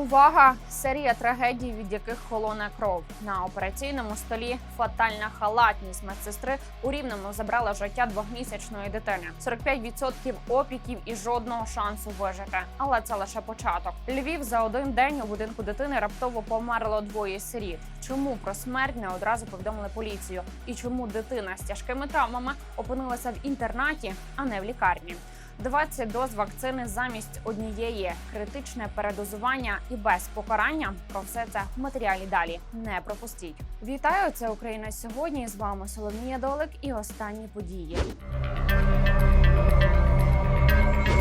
Увага! Серія трагедій, від яких холоне кров на операційному столі. Фатальна халатність медсестри у рівному забрала життя двохмісячної дитини. 45% опіків і жодного шансу вижити. Але це лише початок. Львів за один день у будинку дитини раптово померло двоє сиріт. Чому про смерть не одразу повідомили поліцію? І чому дитина з тяжкими травмами опинилася в інтернаті, а не в лікарні? 20 доз вакцини замість однієї, критичне передозування і без покарання. Про все це в матеріалі далі. Не пропустіть. Вітаю! Це Україна сьогодні. З вами Соломія Долик і останні події.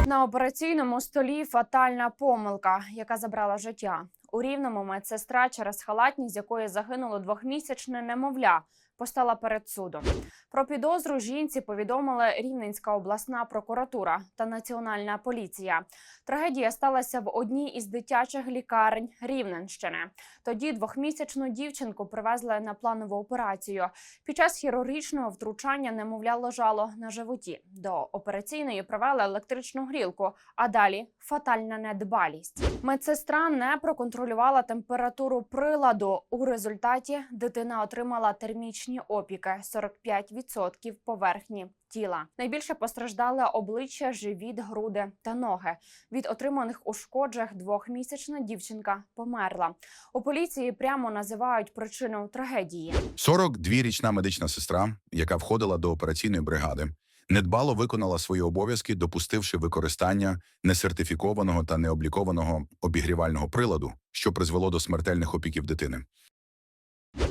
На операційному столі фатальна помилка, яка забрала життя. У рівному медсестра через халатність, з якої загинуло двохмісячне немовля, постала перед судом. Про підозру жінці повідомили Рівненська обласна прокуратура та Національна поліція. Трагедія сталася в одній із дитячих лікарень Рівненщини. Тоді двохмісячну дівчинку привезли на планову операцію. Під час хірургічного втручання немовля лежало на животі. До операційної провели електричну грілку, а далі фатальна недбалість. Медсестра не проконтролювала температуру приладу. У результаті дитина отримала термічні опіки 45% поверхні тіла. Найбільше постраждали обличчя, живіт, груди та ноги. Від отриманих ушкоджень двохмісячна дівчинка померла. У поліції прямо називають причину трагедії. 42-річна медична сестра, яка входила до операційної бригади, недбало виконала свої обов'язки, допустивши використання несертифікованого та необлікованого обігрівального приладу, що призвело до смертельних опіків дитини.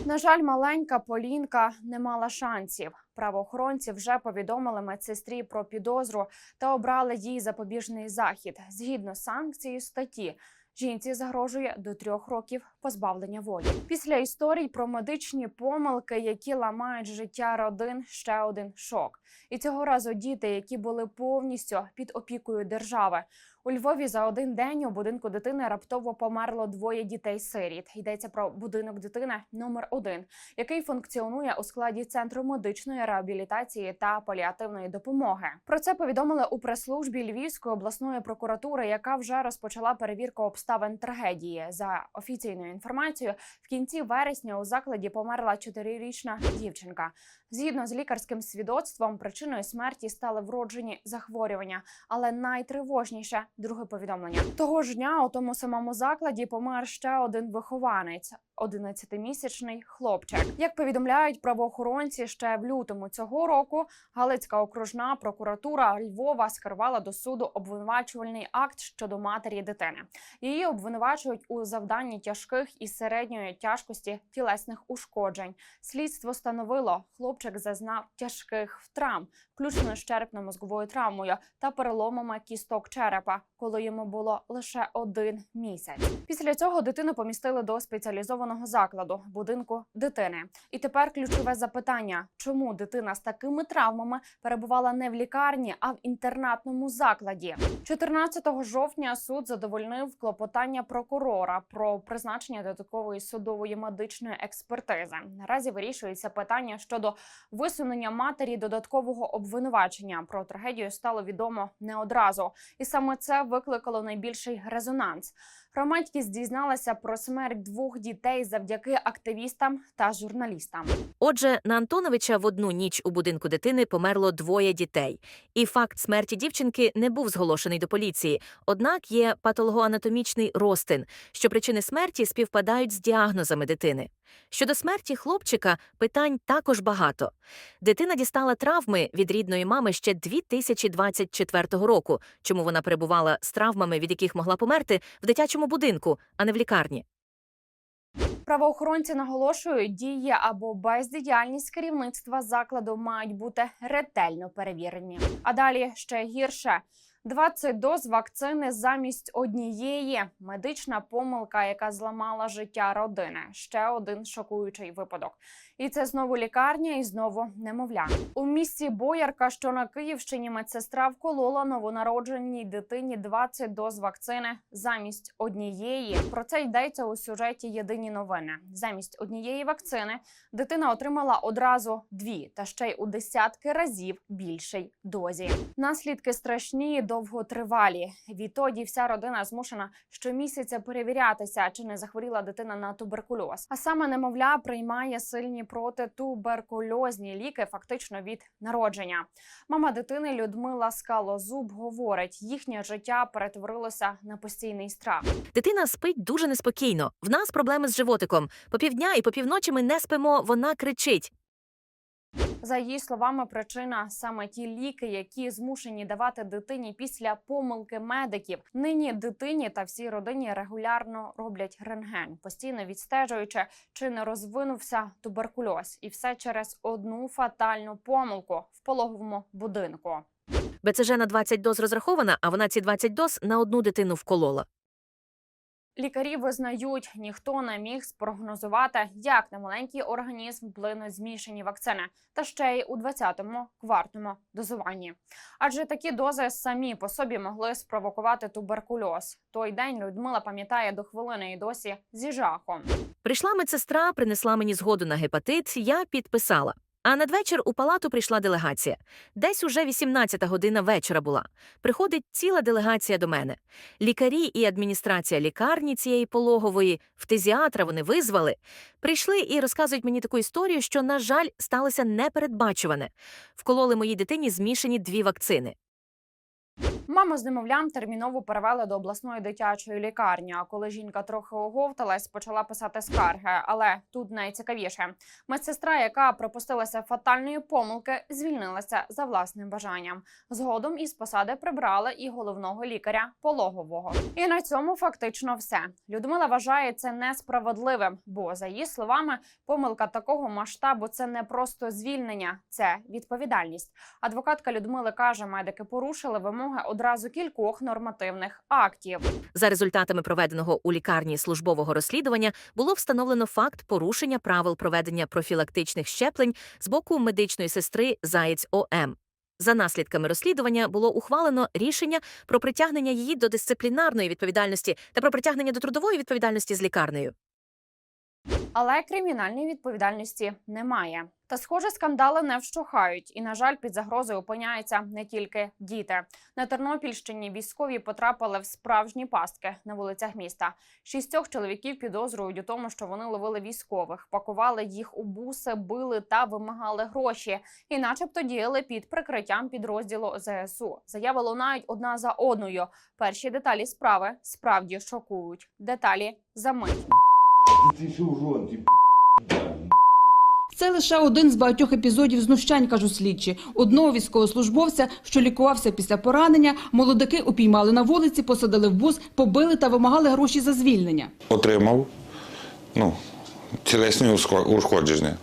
На жаль, маленька Полінка не мала шансів. Правоохоронці вже повідомили медсестрі про підозру та обрали їй запобіжний захід згідно з санкцією статті. Жінці загрожує до трьох років позбавлення волі. Після історій про медичні помилки, які ламають життя родин, ще один шок. І цього разу діти, які були повністю під опікою держави. У Львові за один день у будинку дитини раптово померло двоє дітей-сиріт. Йдеться про будинок дитини номер 1 який функціонує у складі центру медичної реабілітації та паліативної допомоги. Про це повідомили у прес-службі Львівської обласної прокуратури, яка вже розпочала перевірку обставин трагедії. За офіційною інформацією, в кінці вересня у закладі померла чотирирічна дівчинка. Згідно з лікарським свідоцтвом, причиною смерті стали вроджені захворювання, але найтривожніше друге повідомлення. Того ж дня у тому самому закладі помер ще один вихованець. 11-місячний хлопчик. Як повідомляють правоохоронці, ще в лютому цього року Галицька окружна прокуратура Львова скерувала до суду обвинувачувальний акт щодо матері дитини. Її обвинувачують у завданні тяжких і середньої тяжкості тілесних ушкоджень. Слідство становило, хлопчик зазнав тяжких травм, включно з черепно-мозговою травмою та переломами кісток черепа, коли йому було лише один місяць. Після цього дитину помістили до спеціалізованого закладу будинку дитини. І тепер ключове запитання: чому дитина з такими травмами перебувала не в лікарні, а в інтернатному закладі? 14 жовтня суд задовольнив клопотання прокурора про призначення додаткової судової медичної експертизи. Наразі вирішується питання щодо висунення матері додаткового обвинувачення. Про трагедію стало відомо не одразу, і саме це викликало найбільший резонанс. Громадськість дізналася про смерть двох дітей завдяки активістам та журналістам. Отже, на Антоновича в одну ніч у будинку дитини померло двоє дітей. І факт смерті дівчинки не був зголошений до поліції. Однак є патологоанатомічний розтин, що причини смерті співпадають з діагнозами дитини. Щодо смерті хлопчика, питань також багато. Дитина дістала травми від рідної мами ще 2024 року, чому вона перебувала з травмами, від яких могла померти в дитячому будинку, а не в лікарні. Правоохоронці наголошують, дії або бездіяльність керівництва закладу мають бути ретельно перевірені. А далі ще гірше. 20 доз вакцини замість однієї медична помилка, яка зламала життя родини. Ще один шокуючий випадок. І це знову лікарня, і знову немовля. У місті Боярка, що на Київщині, медсестра вколола новонародженій дитині 20 доз вакцини замість однієї. Про це йдеться у сюжеті Єдині новини. Замість однієї вакцини дитина отримала одразу дві, та ще й у десятки разів більшій дозі. Наслідки страшні, довготривалі. Відтоді вся родина змушена щомісяця перевірятися, чи не захворіла дитина на туберкульоз. А саме немовля приймає сильні протитуберкульозні ліки фактично від народження. Мама дитини Людмила Скалозуб говорить, їхнє життя перетворилося на постійний страх. Дитина спить дуже неспокійно. В нас проблеми з животиком. По півдня і по півночі ми не спимо. Вона кричить. За її словами, причина саме ті ліки, які змушені давати дитині після помилки медиків. Нині дитині та всій родині регулярно роблять рентген, постійно відстежуючи, чи не розвинувся туберкульоз, і все через одну фатальну помилку в пологовому будинку. БЦЖ на 20 доз розрахована, а вона ці 20 доз на одну дитину вколола. Лікарі визнають, ніхто не міг спрогнозувати, як на маленький організм вплинуть змішані вакцини, та ще й у 20-му квартному дозуванні. Адже такі дози самі по собі могли спровокувати туберкульоз. Той день Людмила пам'ятає до хвилини і досі зі жахом. Прийшла медсестра, принесла мені згоду на гепатит, я підписала. А надвечір у палату прийшла делегація. Десь уже 18 година вечора була. Приходить ціла делегація до мене. Лікарі і адміністрація лікарні цієї пологової, фтизіатра вони визвали. Прийшли і розказують мені таку історію, що, на жаль, сталося непередбачуване. Вкололи моїй дитині змішані дві вакцини. Маму з немовлям терміново перевели до обласної дитячої лікарні. А коли жінка трохи оговталась, почала писати скарги. Але тут найцікавіше медсестра, яка пропустилася фатальної помилки, звільнилася за власним бажанням. Згодом із посади прибрали і головного лікаря пологового. І на цьому фактично все. Людмила вважає це несправедливим, бо за її словами, помилка такого масштабу це не просто звільнення, це відповідальність. Адвокатка Людмили каже, медики порушили вимоги одразу кількох нормативних актів. За результатами проведеного у лікарні службового розслідування було встановлено факт порушення правил проведення профілактичних щеплень з боку медичної сестри Заєць ОМ. За наслідками розслідування було ухвалено рішення про притягнення її до дисциплінарної відповідальності та про притягнення до трудової відповідальності з лікарнею. Але кримінальної відповідальності немає. Та схоже, скандали не вщухають, і на жаль, під загрозою опиняються не тільки діти. На Тернопільщині військові потрапили в справжні пастки на вулицях міста. Шістьох чоловіків підозрюють у тому, що вони ловили військових, пакували їх у буси, били та вимагали гроші, і, начебто, діяли під прикриттям підрозділу ЗСУ. Заяви лунають одна за одною. Перші деталі справи справді шокують. Деталі за мить. Ти що ти Це лише один з багатьох епізодів знущань, кажуть слідчі. Одного військовослужбовця, що лікувався після поранення, молодики упіймали на вулиці, посадили в бус, побили та вимагали гроші за звільнення. отримав ну, тілесні ушкодження.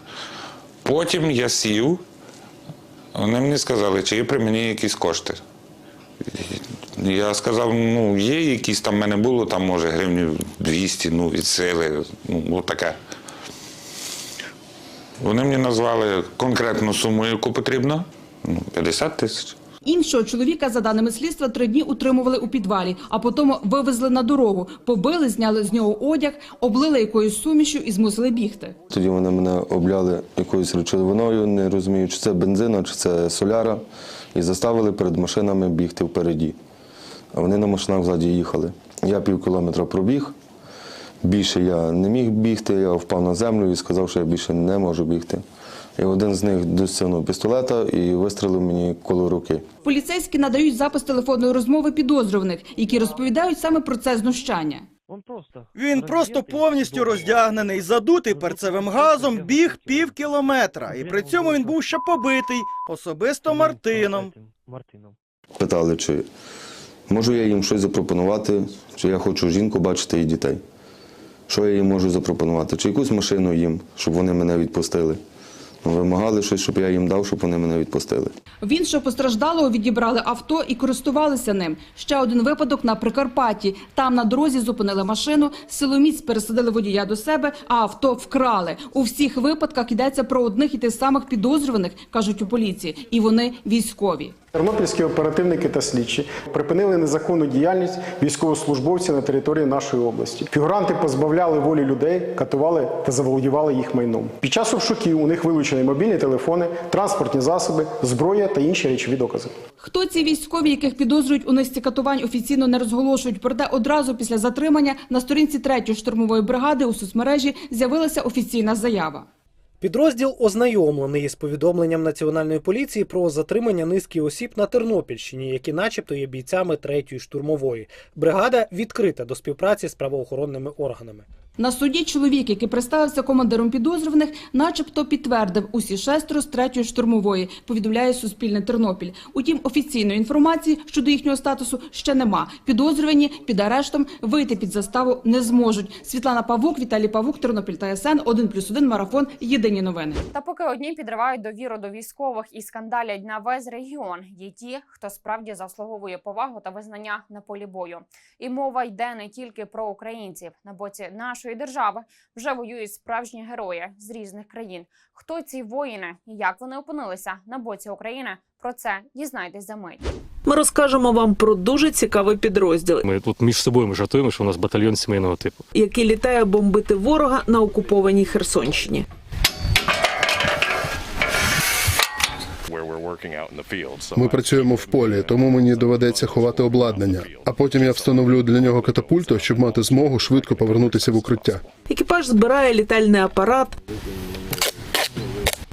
Потім я сів, вони мені сказали, чи є при мені якісь кошти. Я сказав, ну, є якісь там в мене було, там, може, гривнів 200, ну, від сили, ну, таке. Вони мені назвали конкретну суму, яку потрібно, ну, 50 тисяч. Іншого чоловіка, за даними слідства, три дні утримували у підвалі, а потім вивезли на дорогу, побили, зняли з нього одяг, облили якоюсь сумішю і змусили бігти. Тоді вони мене обляли якоюсь речовиною, не розумію, чи це бензина, чи це соляра, і заставили перед машинами бігти впереді. А вони на машинах ззаді їхали. Я пів кілометра пробіг. Більше я не міг бігти, я впав на землю і сказав, що я більше не можу бігти. І один з них досягнув пістолета і вистрелив мені коло руки. Поліцейські надають запис телефонної розмови підозрюваних, які розповідають саме про це знущання. Він просто повністю роздягнений, задутий перцевим газом, біг пів кілометра. І при цьому він був ще побитий, особисто Мартином. Питали, чи можу я їм щось запропонувати, чи я хочу жінку бачити і дітей. Що я їм можу запропонувати? Чи якусь машину їм, щоб вони мене відпустили. Вимагали щось, щоб я їм дав, щоб вони мене відпустили. В іншого постраждалого відібрали авто і користувалися ним. Ще один випадок на Прикарпатті. Там на дорозі зупинили машину, силоміць пересадили водія до себе, а авто вкрали. У всіх випадках йдеться про одних і тих самих підозрюваних, кажуть у поліції, і вони військові. Тернопільські оперативники та слідчі припинили незаконну діяльність військовослужбовців на території нашої області. Фігуранти позбавляли волі людей, катували та заволодівали їх майном. Під час обшуків у них вилучені мобільні телефони, транспортні засоби, зброя та інші речові докази. Хто ці військові, яких підозрюють у низці катувань, офіційно не розголошують. Проте одразу після затримання на сторінці 3-ї штурмової бригади у соцмережі з'явилася офіційна заява. Підрозділ ознайомлений із повідомленням національної поліції про затримання низки осіб на Тернопільщині, які, начебто, є бійцями третьої штурмової. Бригада відкрита до співпраці з правоохоронними органами. На суді чоловік, який представився командиром підозрюваних, начебто підтвердив усі шестеро з третьої штурмової, повідомляє Суспільне Тернопіль. Утім, офіційної інформації щодо їхнього статусу ще нема. Підозрювані під арештом вийти під заставу не зможуть. Світлана Павук, Віталій Павук, Тернопіль та СН, 1+,1 марафон. Єдині новини. Та поки одні підривають довіру до військових і скандалять на весь регіон, є ті, хто справді заслуговує повагу та визнання на полі бою. І мова йде не тільки про українців. На боці нашої держави вже воюють справжні герої з різних країн. Хто ці воїни і як вони опинилися на боці України? Про це дізнайтесь за мить. Ми розкажемо вам про дуже цікавий підрозділ, Ми тут між собою жартуємо, що у нас батальйон сімейного типу. який літає бомбити ворога на окупованій Херсонщині. Ми працюємо в полі, тому мені доведеться ховати обладнання. А потім я встановлю для нього катапульту, щоб мати змогу швидко повернутися в укриття. Екіпаж збирає літальний апарат,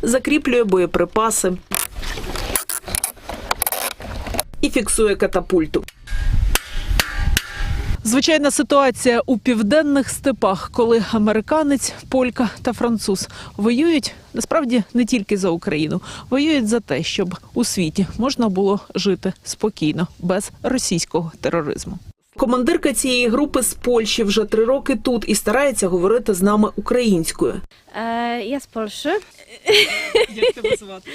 закріплює боєприпаси і фіксує катапульту. Звичайна ситуація у південних степах, коли американець, полька та француз воюють насправді не тільки за Україну, воюють за те, щоб у світі можна було жити спокійно без російського тероризму. Командирка цієї групи з Польщі вже три роки тут і старається говорити з нами українською. Я з Польщі. Як тебе звати?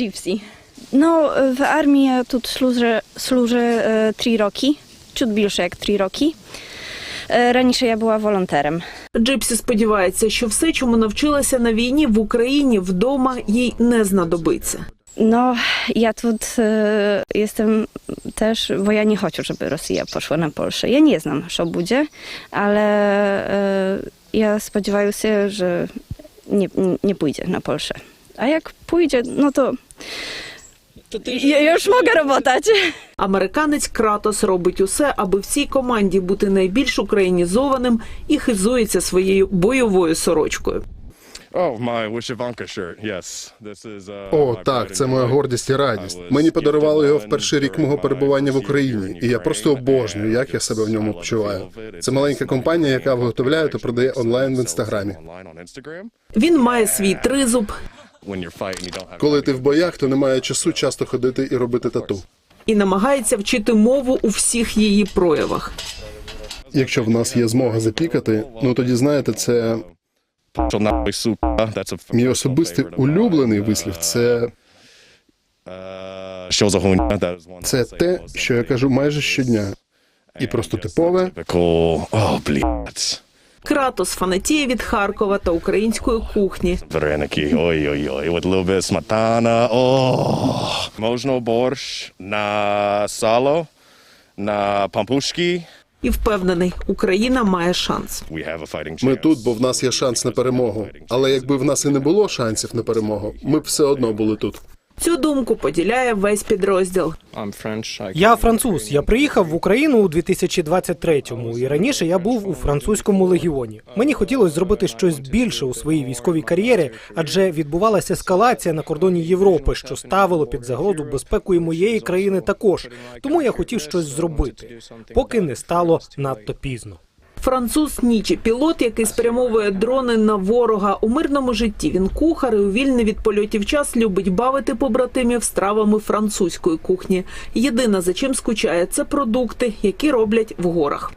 Gypsy. No, w armii ja тут служу, служу e, три роки, чуть більше як три роки. Е, Раніше я була волонтером. Джипсі сподівається, що все, чому навчилася на війні в Україні, вдома їй не знадобиться. No, ja тут e, jestem też, bo ja nie chcę, żeby Rosja poszła na Polskę. Ja nie znam, co będzie, ale e, ja spodziewaję się, że nie, nie pójdzie na Polskę. A jak pójdzie, no to ja już mogę robotać. Американець Кратос робить усе, аби в цій команді бути найбільш українізованим і хизується своєю бойовою сорочкою. О, так, це моя гордість і радість. Мені подарували його в перший рік мого перебування в Україні, і я просто обожнюю, як я себе в ньому почуваю. Це маленька компанія, яка виготовляє та продає онлайн в інстаграмі. Він має свій тризуб Коли ти в боях, то немає часу часто ходити і робити тату. і намагається вчити мову у всіх її проявах. Якщо в нас є змога запікати, ну тоді знаєте, це мій особистий улюблений вислів. Це, це те, що я кажу майже щодня, і просто типове. Кратос фанатіє від Харкова та української кухні. Вареники, ой-ой-ой, от bit сметана, о, можна борщ на сало, на пампушки. І впевнений, Україна має шанс. Ми тут, бо в нас є шанс на перемогу. Але якби в нас і не було шансів на перемогу, ми б все одно були тут. Цю думку поділяє весь підрозділ. Я француз. Я приїхав в Україну у 2023-му, і раніше я був у французькому легіоні. Мені хотілося зробити щось більше у своїй військовій кар'єрі, адже відбувалася ескалація на кордоні Європи, що ставило під загрозу безпеку і моєї країни також. Тому я хотів щось зробити, поки не стало надто пізно. Француз Нічі, пілот, який спрямовує дрони на ворога у мирному житті. Він кухар і у вільний від польотів час любить бавити побратимів стравами французької кухні. Єдине за чим скучає, це продукти, які роблять в горах.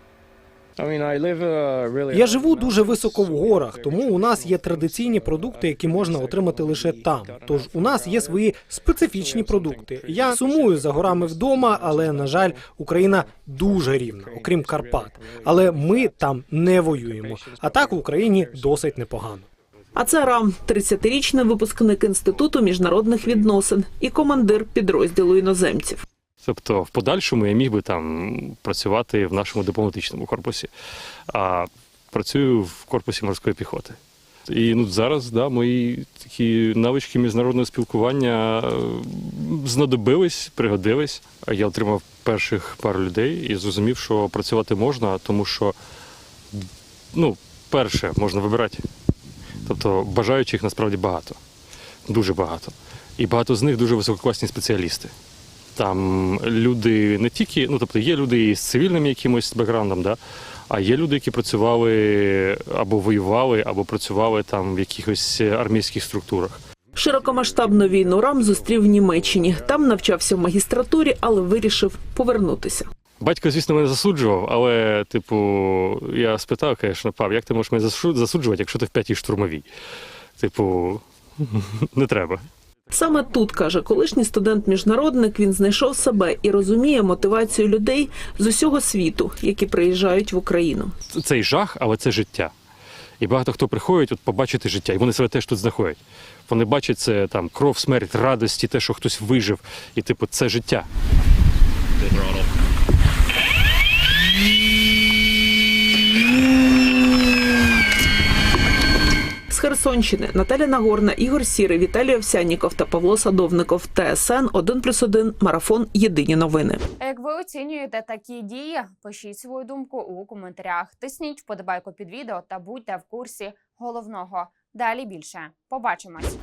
Я живу дуже високо в горах, тому у нас є традиційні продукти, які можна отримати лише там. Тож у нас є свої специфічні продукти. Я сумую за горами вдома, але на жаль, Україна дуже рівна, окрім Карпат. Але ми там не воюємо. А так в Україні досить непогано. А це Рам, 30-річний випускник інституту міжнародних відносин і командир підрозділу іноземців. Тобто, в подальшому я міг би там працювати в нашому дипломатичному корпусі, а працюю в корпусі морської піхоти. І ну зараз да, мої такі навички міжнародного спілкування знадобились, пригодились. Я отримав перших пару людей і зрозумів, що працювати можна, тому що ну, перше можна вибирати. Тобто бажаючих насправді багато, дуже багато. І багато з них дуже висококласні спеціалісти. Там люди не тільки, ну тобто є люди із цивільним якимось бекграундом, да, а є люди, які працювали або воювали, або працювали там в якихось армійських структурах. Широкомасштабну війну Рам зустрів в Німеччині. Там навчався в магістратурі, але вирішив повернутися. Батько, звісно, мене засуджував, але, типу, я спитав, звісно, пап, як ти можеш мене засуджувати, якщо ти в п'ятій штурмовій? Типу, не треба. Саме тут каже колишній студент-міжнародник. Він знайшов себе і розуміє мотивацію людей з усього світу, які приїжджають в Україну. Цей жах, але це життя. І багато хто приходить от побачити життя, і вони себе теж тут знаходять. Вони бачать це там кров, смерть, радості, те, що хтось вижив, і типу, це життя. Херсонщини Наталя Нагорна, Ігор Сірий, Віталій Овсянніков та Павло Садовников. ТСН 1+,1, Марафон. Єдині новини. Як ви оцінюєте такі дії? Пишіть свою думку у коментарях. Тисніть вподобайку під відео та будьте в курсі головного. Далі більше. Побачимось.